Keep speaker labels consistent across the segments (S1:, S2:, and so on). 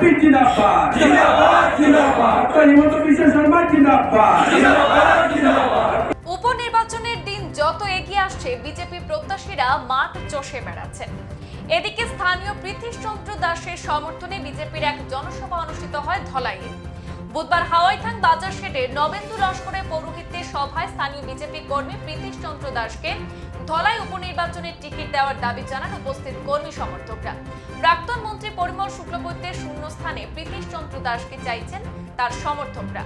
S1: BJP জিন্দাবাদ জিন্দাবাদ জিন্দাবাদ হিমন্ত বিশ্ব শর্মা জিন্দাবাদ জিন্দাবাদ জিন্দাবাদ
S2: উপনির্বাচনের দিন যত এগিয়ে আসছে, বিজেপি প্রত্যাশীরা মাঠ চষে বেড়াচ্ছেন। এদিকে স্থানীয় পৃথিশচন্দ্র দাসের সমর্থনে বিজেপির এক জনসভা অনুষ্ঠিত হয় ধলাইয়ে। বুধবার হাওয়াইথান বাজার শেডে নবেন্দু লস্করের পৌরোহিত্যের সভায় স্থানীয় বিজেপি কর্মী প্রীতিশচন্দ্র দাসকে ধলাই উপনির্বাচনের টিকিট দেওয়ার দাবি জানান উপস্থিত কর্মী সমর্থকরা। প্রাক্তন মন্ত্রী পরিমল শুক্লবৈদ্যের শূন্যস্থানে প্রীতিশচন্দ্র দাসকে চাইছেন তার সমর্থকরা।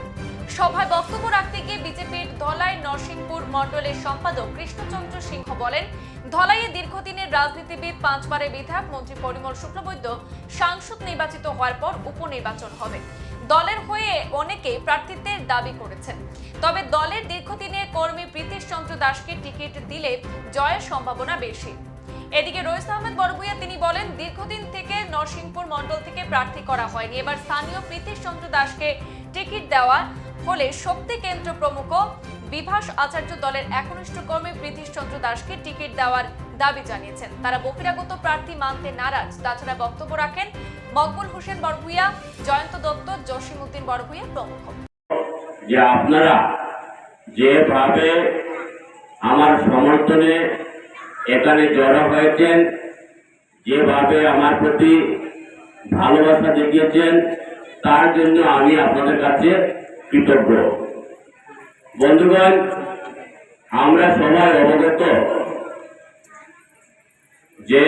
S2: সভায় বক্তব্য রাখতে গিয়ে বিজেপির ধলাই নরসিংপুর মণ্ডলের সম্পাদক কৃষ্ণচন্দ্র সিংহ বলেন, ধলাইয়ে দীর্ঘদিনের রাজনীতিবিদ, পাঁচবারের বিধায়ক মন্ত্রী পরিমল শুক্লবৈদ্য সাংসদ নির্বাচিত হওয়ার পর উপনির্বাচন হবে। দলের হয়ে অনেকেই প্রার্থিত্বের দাবি করেছেন। তবে দলের দীর্ঘদিনের কর্মী প্রীতিশ চন্দ্র দাসকে টিকিট দিলে জয়ের সম্ভাবনা বেশি। এদিকে রয়েস আহমেদ বড়ভূয়া তিনি বলেন, দীর্ঘদিন থেকে নরসিংপুর মণ্ডল থেকে প্রার্থী করা হয়নি। এবার স্থানীয় প্রীতিশ চন্দ্র দাসকে টিকিট দেওয়া হলে শক্তি কেন্দ্র প্রমুখ বিভাস আচার্য দলের একনিষ্ঠ কর্মী প্রীতিশ চন্দ্র দাসকে টিকিট দেওয়ার দাবি জানিয়েছেন। তারা বহিরাগত প্রার্থী মানতে নারাজ। তাছাড়া বক্তব্য রাখেন মকবুল হোসেন বড়ভূয়া জয়ন্ত দত্ত, জসিমউদ্দিন বড়ভূয়া প্রমুখ।
S3: যে আপনারা যেভাবে আমার সমর্থনে এখানে জড়ো হয়েছেন, যেভাবে আমার প্রতি ভালোবাসা দেখিয়েছেন, তার জন্য আমি আপনাদের কাছে কৃতজ্ঞ। বন্ধুগণ, আমরা সবাই অবগত যে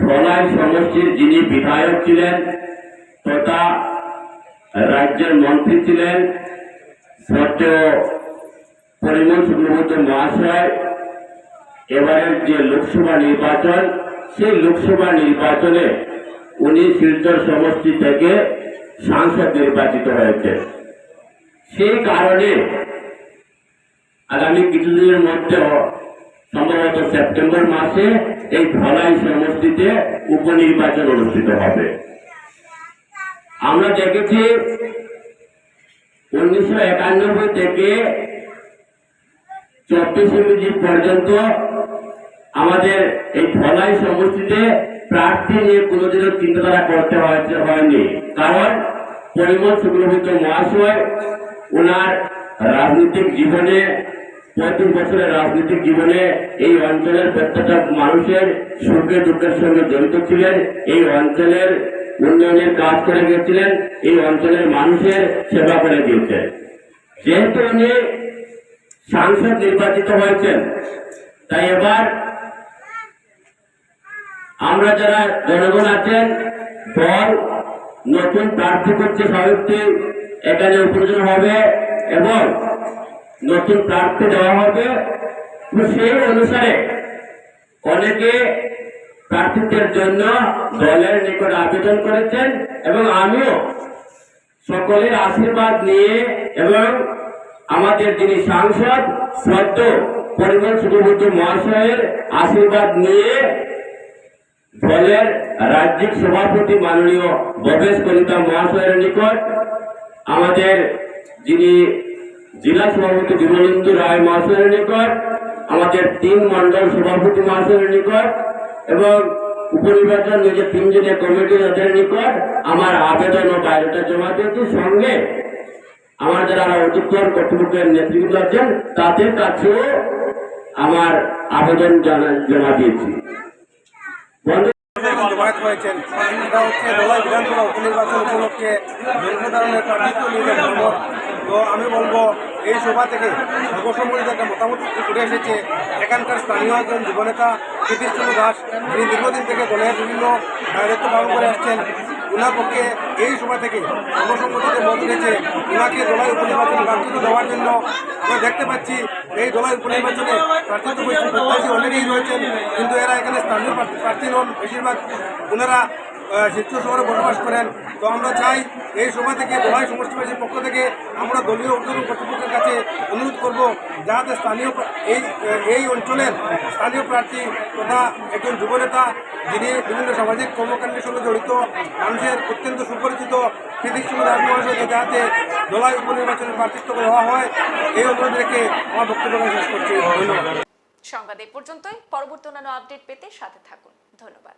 S3: ধলাই সমষ্টির যিনি বিধায়ক ছিলেন তথা রাজ্যের মন্ত্রী ছিলেন পরিমল শুক্লবৈদ্য মহাশয়, এবারের যে লোকসভা নির্বাচন, সেই লোকসভা নির্বাচনে উনি শিলচর সমষ্টি থেকে সাংসদ নির্বাচিত হয়েছে সেই কারণে আগামী কিছুদিনের মধ্যে সম্ভবত সেপ্টেম্বর মাসে এই ধলাই সমষ্টিতে উপনির্বাচন অনুষ্ঠিত হবে। আমরা দেখেছি উনিশশো একানব্বই থেকে চব্বিশ ইংরেজি পর্যন্ত আমাদের এই ধলাই সমষ্টিতে প্রার্থী নিয়ে কোনোদিনও চিন্তাধারা করতে হয়েছে, হয়নি। কারণ পরিমল শুক্লবৈদ্য মহাশয় ওনার রাজনৈতিক জীবনে পঁয়ত্রিশ বছরের রাজনৈতিক জীবনে এই অঞ্চলের প্রত্যেকটা মানুষের সুখে দুঃখের সঙ্গে জড়িত ছিলেন, এই অঞ্চলের উন্নয়নের কাজ করে গিয়েছিলেন এই অঞ্চলের মানুষের সেবা করে দিয়েছেন। যেহেতু উনি সাংসদ নির্বাচিত হয়েছেন, তাই এবার আমরা যারা জনগণ আছেন, দল নতুন প্রার্থী করছে সাহিত্যে এখানে উপযোজন হবে এবং নতুন প্রার্থী দেওয়া হবে। সেই অনুসারে অনেকে প্রার্থীদের জন্য দলের নিকট আবেদন করেছেন এবং আমিও সকলের আশীর্বাদ নিয়ে এবং আমাদের যিনি সাংসদ শ্রদ্ধ পরিমল শুভবুদ্ধ মহাশয়ের আশীর্বাদ নিয়ে দলের রাজ্যিক সভাপতি মাননীয় ভবেশ কলিতা মহাশয়ের নিকট আমাদের যিনি জেলা সভাপতি বিমলেন্দু রায় মহাশয়ের নিকট, আমাদের তিন মন্ডল সভাপতি মহাশয়ের নিকট, এবং উপনির্বাচন নিজের তিনজনের কমিটি তাদের নিকট আমার আবেদন ও বায়োডাটা জমা দিয়েছি। সঙ্গে আমার যারা অধিকতর কর্তৃপক্ষের নেতৃত্ব আছেন, তাদের কাছেও আমার আবেদন জমা দিয়েছি।
S4: উপলক্ষে ভ্রমণ তো আমি বলব, এই সভা থেকে সর্বসম্মতিত একটা মতামত উঠে এসেছে। এখানকার স্থানীয় একজন যুবনেতা প্রতিষ্ঠিত দাস, যিনি দীর্ঘদিন থেকে দলের বিভিন্ন দায়িত্ব পালন করে আসছেন ওনার পক্ষে এই সভা থেকে সর্বসম্মতিতে মত উঠেছে। ওনাকে দোলাই উপনির্বাচনে প্রার্থিত্ব দেওয়ার জন্য আমরা দেখতে পাচ্ছি, এই দোলাই উপনির্বাচনে হয়েছে প্রত্যাশী অনেকেই রয়েছেন, কিন্তু এরা এখানে স্থানীয় প্রার্থী- প্রার্থী নন। বেশিরভাগ ওনারা আহ, শহরে বসবাস করেন। তো আমরা চাই এই সভা থেকে দোলাই সমষ্টিবাসীর পক্ষ থেকে আমরা দলীয় উদ্যোগ কর্তৃপক্ষের কাছে অনুরোধ করব যাতে স্থানীয় এই এই অঞ্চলের স্থানীয় প্রার্থী তথা একজন যুবনেতা যিনি বিভিন্ন সামাজিক কর্মকাণ্ডের সঙ্গে জড়িত মানুষের অত্যন্ত সুপরিচিত যাতে দোলাই উপনির্বাচনে প্রার্থিত্ব দেওয়া হয় এই অনুরোধ রেখে আমার বক্তব্য শেষ করছি। ধন্যবাদ।
S2: সংবাদ এই পর্যন্তই। পরবর্তী অন্যান্য আপডেট পেতে সাথে থাকুন। ধন্যবাদ।